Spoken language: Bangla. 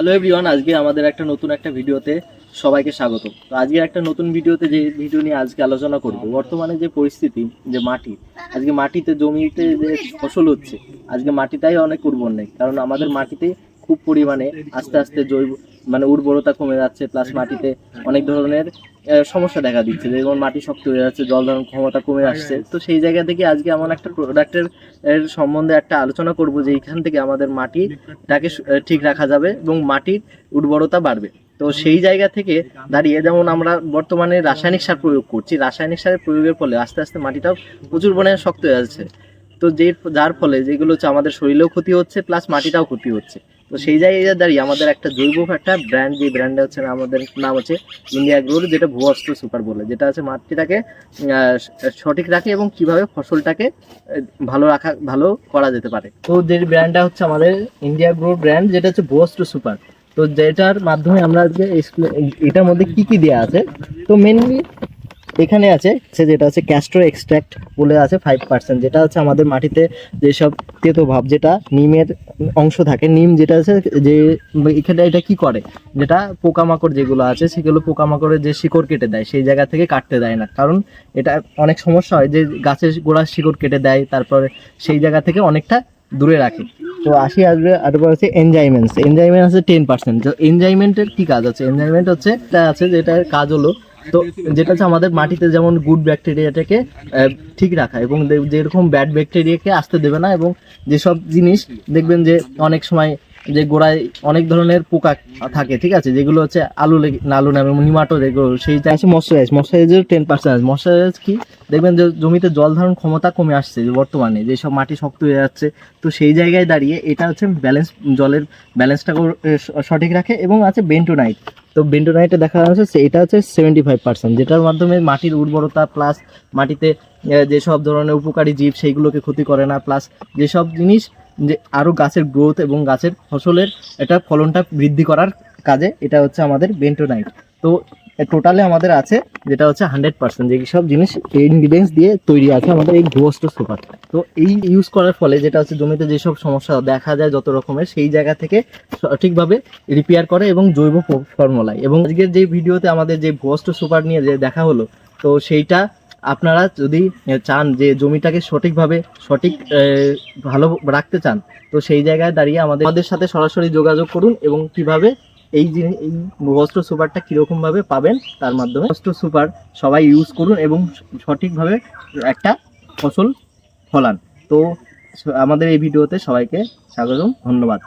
হ্যালো এভরিওয়ান আজকে আমাদের একটা নতুন একটা ভিডিওতে সবাইকে স্বাগত। তো আজকে একটা নতুন ভিডিওতে যে ভিডিও নিয়ে আজকে আলোচনা করব, বর্তমানে যে পরিস্থিতি, যে মাটি, আজকে মাটিতে জমিতে যে ফসল হচ্ছে, আজকে মাটিটাই অনেক উর্বর নেই, কারণ আমাদের মাটিতে খুব পরিমাণে আস্তে আস্তে জৈব মানে উর্বরতা কমে যাচ্ছে প্লাস মাটিতে অনেক ধরনের সমস্যা দেখা দিচ্ছে। যেমন মাটি শক্ত হয়ে যাচ্ছে, জল ধারণ ক্ষমতা কমে আসছে। তো সেই জায়গা থেকে আজকে এমন একটা প্রোডাক্টের এর সম্বন্ধে একটা আলোচনা করব যে এইখান থেকে আমাদের মাটিটাকে ঠিক রাখা যাবে এবং মাটির উর্বরতা বাড়বে। তো সেই জায়গা থেকে দাঁড়িয়ে যেমন আমরা বর্তমানে রাসায়নিক সার প্রয়োগ করছি, রাসায়নিক সারের প্রয়োগের ফলে আস্তে আস্তে মাটিটাও প্রচুর পরিমাণে শক্ত হয়ে যাচ্ছে। তো যে, যার ফলে যেগুলো হচ্ছে আমাদের শরীরেও ক্ষতি হচ্ছে প্লাস মাটিটাও ক্ষতি হচ্ছে। তো সেই জায়গায় দাঁড়িয়ে আমাদের একটা জৈব একটা ব্র্যান্ড যে ব্র্যান্ডটা হচ্ছে আমাদের নাম হচ্ছে ইন্ডিয়া গ্রোর যেটা ভূঅস্ত্র সুপার বলে, যেটা হচ্ছে মাটিটাকে সঠিক রাখে এবং কীভাবে ফসলটাকে ভালো রাখা, ভালো করা যেতে পারে। তো যে ব্র্যান্ডটা হচ্ছে আমাদের ইন্ডিয়া গ্রো ব্র্যান্ড যেটা হচ্ছে ভূঅস্ত্র সুপার তো যেটার মাধ্যমে আমরা আজকে এটার মধ্যে কি কি দেওয়া আছে? তো মেনলি এখানে আছে, সে যেটা হচ্ছে ক্যাস্ট্রো এক্সট্রাক্ট বলে আছে ফাইভ পার্সেন্ট যেটা হচ্ছে আমাদের মাটিতে যেসব তেতো ভাব, যেটা নিমের অংশ থাকে, নিম যেটা আছে, যে এখানে এটা কি করে? যেটা পোকামাকড় যেগুলো আছে, সেগুলো পোকামাকড়ের যে শিকড় কেটে দেয়, সেই জায়গা থেকে কাটতে দেয় না। কারণ এটা অনেক সমস্যা হয়, যে গাছের গোড়ার শিকড় কেটে দেয়, তারপরে সেই জায়গা থেকে অনেকটা দূরে রাখে। তো আসি আসবে, আরেকবার হচ্ছে এনজাইমেন্টস এনজাইমেন্ট আছে টেন পার্সেন্ট এনজাইমেন্টের কী কাজ আছে? এনজাইমেন্ট হচ্ছে, এটা আছে যেটার কাজ হলো তো যেটা হচ্ছে আমাদের মাটিতে যেমন গুড ব্যাকটেরিয়াটাকে ঠিক রাখা এবং যেরকম ব্যাড ব্যাকটেরিয়াকে আসতে দেবে না এবং যেসব জিনিস দেখবেন যে অনেক সময় যে গোড়ায় অনেক ধরনের পোকা থাকে, ঠিক আছে? যেগুলো হচ্ছে আলু আলু নামে নিমাটো যেগুলো সেইটা আছে মশারাইজ মশারাইজের টেন পার্সেন্ট মশারাইজ কি? দেখবেন যে জমিতে জল ধারণ ক্ষমতা কমে আসছে যে বর্তমানে যেসব মাটি শক্ত হয়ে যাচ্ছে। তো সেই জায়গায় দাঁড়িয়ে এটা হচ্ছে ব্যালেন্স জলের ব্যালেন্সটা সঠিক রাখে এবং আছে বেন্টোনাইট তো বেন্টোনাইটে দেখা যাচ্ছে এটা হচ্ছে সেভেন্টি ফাইভ পার্সেন্ট যেটার মাধ্যমে মাটির উর্বরতা প্লাস মাটিতে যেসব ধরনের উপকারী জীব সেইগুলোকে ক্ষতি করে না প্লাস যেসব জিনিস যে আরও গাছের গ্রোথ এবং গাছের ফসলের এটা ফলনটা বৃদ্ধি করার কাজে এটা হচ্ছে আমাদের বেন্টোনাইট তো টোটালে আমাদের আছে যেটা হচ্ছে হান্ড্রেড পার্সেন্ট যে সব জিনিস ইনগ্রিডিয়েন্টস দিয়ে তৈরি আছে আমাদের এই ভুয়স্ত সুপার। তো এই ইউজ করার ফলে যেটা হচ্ছে জমিতে যেসব সমস্যা দেখা যায় যত রকমের, সেই জায়গা থেকে সঠিকভাবে রিপেয়ার করে এবং জৈব ফর্মুলায় এবং আজকের যে ভিডিওতে আমাদের যে ভুয়স্ত সুপার নিয়ে যে দেখা হলো, তো সেইটা আপনারা যদি চান যে জমিটাকে সঠিকভাবে, সঠিক ভালো রাখতে চান, তো সেই জায়গায় দাঁড়িয়ে আমাদের আমাদের সাথে সরাসরি যোগাযোগ করুন এবং কীভাবে এই জিনিস এই বস্ত্র সুপারটা কীরকমভাবে পাবেন, তার মাধ্যমে বস্ত্র সুপার সবাই ইউজ করুন এবং সঠিকভাবে একটা ফসল ফলান। তো, আমাদের এই ভিডিওতে সবাইকে স্বাগতম, ধন্যবাদ।